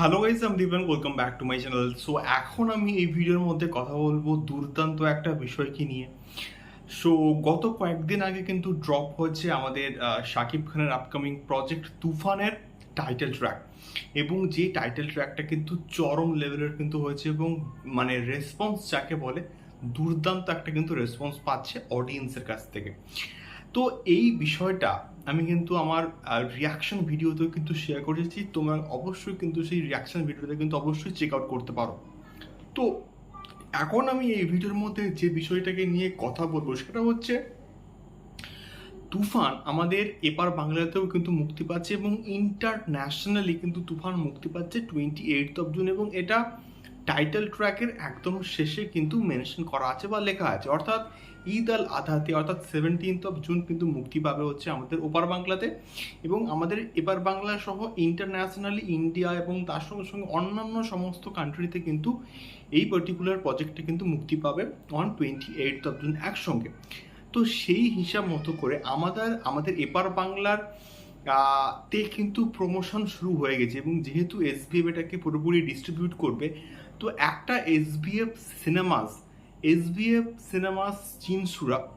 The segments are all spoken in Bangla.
হ্যালো গাইজ আমি Dipan welcome back to my channel so এখন আমি এই ভিডিওর মধ্যে কথা বলব দুর্দান্ত একটা বিষয়কে নিয়ে। সো গত কয়েকদিন আগে কিন্তু ড্রপ হয়েছে আমাদের শাকিব খানের আপকামিং প্রজেক্ট তুফানের টাইটেল ট্র্যাক এবং যে টাইটেল ট্র্যাকটা কিন্তু চরম লেভেলের কিন্তু হয়েছে এবং মানে রেসপন্স যাকে বলে, দুর্দান্ত একটা কিন্তু রেসপন্স পাচ্ছে অডিয়েন্সের কাছ থেকে। তো এই বিষয়টা আমি কিন্তু আমার রিয়াকশন ভিডিওতেও কিন্তু শেয়ার করেছি। তোমরা অবশ্যই কিন্তু সেই রিয়াকশন ভিডিওতে কিন্তু অবশ্যই চেক আউট করতে পারো। তো এখন আমি এই ভিডিওর মধ্যে যে বিষয়টাকে নিয়ে কথা বলব, সেটা হচ্ছে তুফান আমাদের এপার বাংলাতেও কিন্তু মুক্তি পাচ্ছে এবং ইন্টারন্যাশনালি কিন্তু তুফান মুক্তি পাচ্ছে টোয়েন্টি এইট অফ জুন এবং এটা টাইটেল ট্র্যাকের একদম শেষে কিন্তু মেনশন করা আছে বা লেখা আছে। অর্থাৎ ঈদ আল আধাতে, অর্থাৎ সেভেন্টিন্থ অফ জুন কিন্তু মুক্তি পাবে হচ্ছে আমাদের ওপার বাংলাতে। এবং আমাদের এপার বাংলা সহ ইন্টারন্যাশনালি ইন্ডিয়া এবং তার সঙ্গে সঙ্গে অন্যান্য সমস্ত কান্ট্রিতে কিন্তু এই পার্টিকুলার প্রজেক্টটা কিন্তু মুক্তি পাবে on twenty eight of June একসঙ্গে। তো সেই হিসাব মতো করে আমাদের আমাদের এপার বাংলার তে কিন্তু প্রমোশন শুরু হয়ে গেছে এবং যেহেতু এসবিএফ এটাকে পুরোপুরি ডিস্ট্রিবিউট করবে, তো একটা SBF Cinemas SBF Cinemas Chinsurah,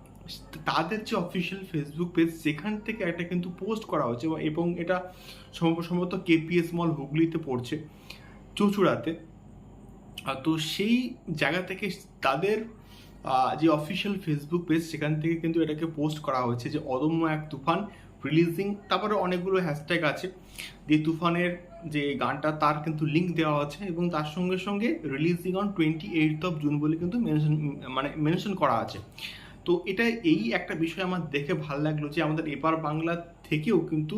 তাদের যে অফিসিয়াল ফেসবুক পেজ সেখান থেকে একটা কিন্তু পোস্ট করা হচ্ছে এবং- এটা সম্ভব- সম্ভবত কেপিএস মল হুগলিতে পড়ছে, চুচুড়াতে। তো সেই জায়গা থেকে তাদের যে অফিসিয়াল ফেসবুক পেজ সেখান থেকে কিন্তু এটাকে পোস্ট করা হয়েছে যে অদম্য এক তুফান রিলিজিং তারপরে অনেকগুলো হ্যাশট্যাগ আছে। যে তুফানের যে গানটা, তার কিন্তু লিঙ্ক দেওয়া আছে এবং তার সঙ্গে সঙ্গে releasing on twenty eight of June বলে কিন্তু মেনশন মানে মেনশন করা আছে। তো এটা এই একটা বিষয় আমার দেখে ভালো লাগল যে আমাদের এপার বাংলা থেকেও কিন্তু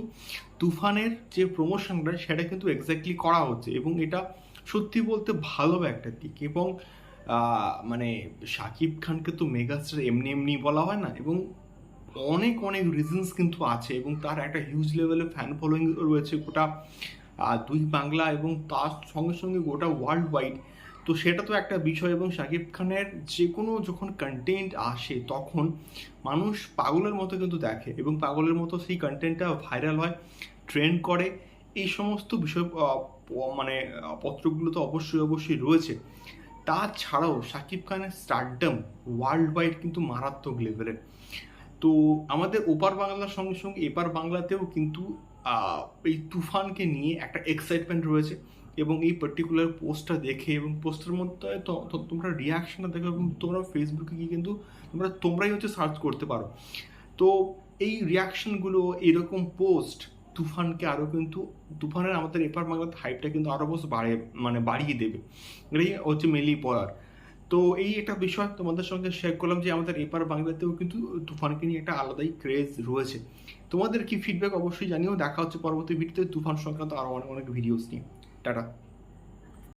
তুফানের যে প্রমোশনটা সেটা কিন্তু এক্স্যাক্টলি করা হচ্ছে এবং এটা সত্যি বলতে ভালো একটা দিক এবং মানে শাকিব খানকে তো মেগাস্টার এমনি এমনি বলা হয় না এবং অনেক অনেক রিজনস কিন্তু আছে এবং তার একটা হিউজ লেভেলে ফ্যান ফলোয়িং রয়েছে গোটা দুই বাংলা এবং তার সঙ্গে সঙ্গে গোটা ওয়ার্ল্ড ওয়াইড তো সেটা তো একটা বিষয় এবং শাকিব খানের যে কোনো যখন কন্টেন্ট আসে তখন মানুষ পাগলের মতো কিন্তু দেখে এবং পাগলের মতো সেই কন্টেন্টটা ভাইরাল হয় ট্রেন্ড করে। এই সমস্ত বিষয় মানে পত্রগুলো তো অবশ্যই অবশ্যই রয়েছে। তাছাড়াও শাকিব খানের স্টারডম ওয়ার্ল্ড ওয়াইড কিন্তু মারাত্মক লেভেলের তো আমাদের ওপার বাংলার সঙ্গে সঙ্গে এপার বাংলাতেও কিন্তু এই তুফানকে নিয়ে একটা এক্সাইটমেন্ট রয়েছে এবং এই পার্টিকুলার পোস্টটা দেখে এবং পোস্টের মধ্যে তোমরা রিয়াকশনটা দেখো এবং তোমরা ফেসবুকে গিয়ে কিন্তু তোমরা, তোমরাই হচ্ছে সার্চ করতে পারো। তো এই রিয়াকশনগুলো এরকম পোস্ট তুফানকে আরও কিন্তু, তুফানের আমাদের এপার বাংলাতে হাইপটা কিন্তু আরও বস বাড়ে মানে বাড়িয়ে দেবে। এটাই হচ্ছে মেনলি পড়ার তো এই একটা বিষয় তোমাদের সঙ্গে শেয়ার করলাম যে আমাদের এপার বাংলাতেও কিন্তু তুফানকে নিয়ে একটা আলাদাই ক্রেজ রয়েছে। তোমাদের কি ফিডব্যাক অবশ্যই জানিও। দেখা হচ্ছে পরবর্তী ভিডিওতে তুফান সংক্রান্ত আরও অনেক অনেক ভিডিওস নিয়ে। টাটা।